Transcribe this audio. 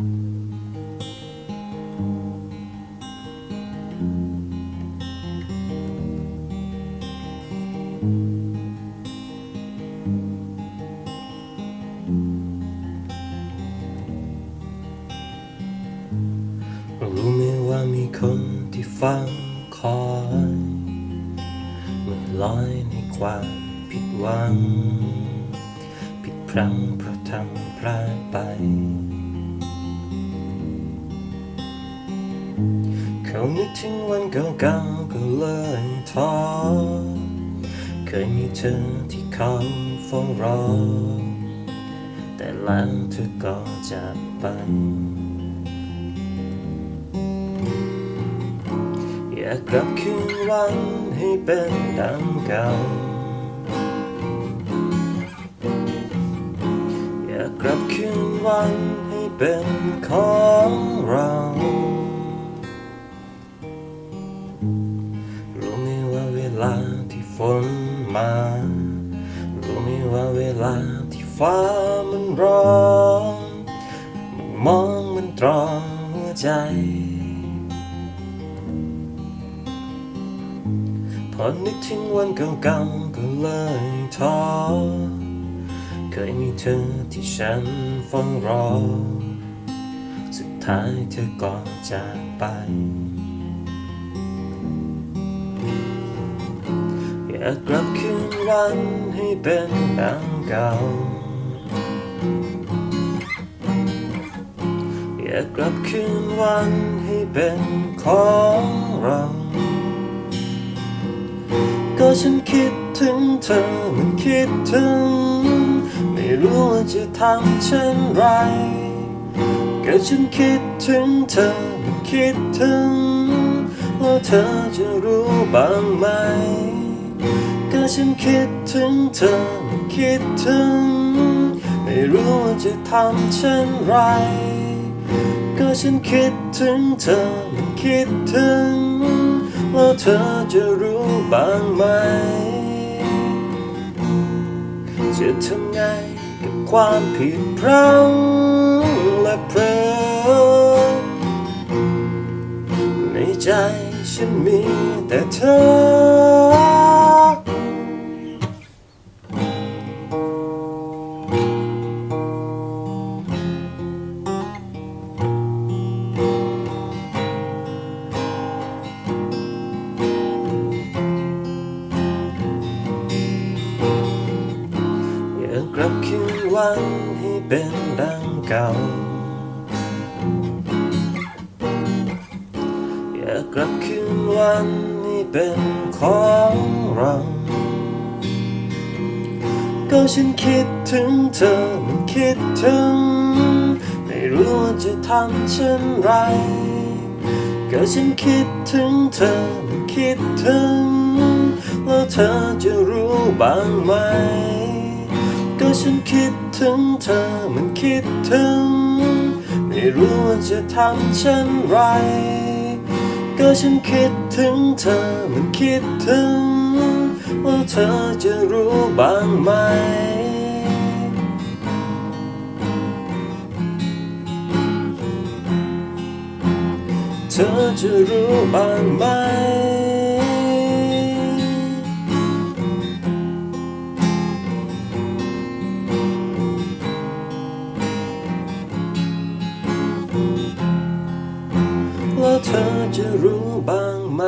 รู้ไหมว่ามีคนที่ฟังคอยเมื่อลอยในความผิดหวัง ผิดพลั้งเพราะทำพลาดไป เขานึกถึงวันเก่าๆก็เลยท้อเคยมีเธอที่เขาเฝ้ารอ แต่แล้วเธอก็จากไป อยากกลับคืนวันให้เป็นดังเก่า อยากกลับคืนวันให้เป็นของเรา ลาที่ฟ้ามันร้องมันมองมันตรองหัวใจ พอนึกถึงวันเก่าๆก็เลยท้อเคยมีเธอที่ฉันเฝ้ารอ สุดท้ายเธอก็จากไปอยากกลับคืน วันให้เป็นดังเก่า อยากกลับคืนวันให้เป็นของเรา ก็ฉันคิดถึงเธอมันคิดถึง ไม่รู้ว่าจะทำเช่นไรก็ฉันคิดถึงเธอมันคิดถึงว่าเธอจะรู้บ้างไหม ฉันคิดถึงเธอคิดถึง ไม่รู้ว่าจะทำเช่นไร ก็ฉันคิดถึงเธอคิดถึงว่าเธอจะรู้บ้างไหม จะทำไงกับความผิดพลั้งและเพลอในใจฉันมีแต่เธอ อยากกลับคืนวันให้เป็นดังเก่า อยากกลับคืนวันให้เป็นของเรา ก็ฉันคิดถึงเธอมันคิดถึง ไม่รู้ว่าจะทำเช่นไร ก็ฉันคิดถึงเธอมันคิดถึง แล้วเธอจะรู้บ้างไหม ฉันคิดถึงเธอมันคิดถึง ไม่รู้ว่าจะทำเช่นไร ก็ฉันคิดถึงเธอมันคิดถึง ว่าเธอจะรู้บ้างไหมเธอจะรู้บ้างไหม รู้บ้างไหม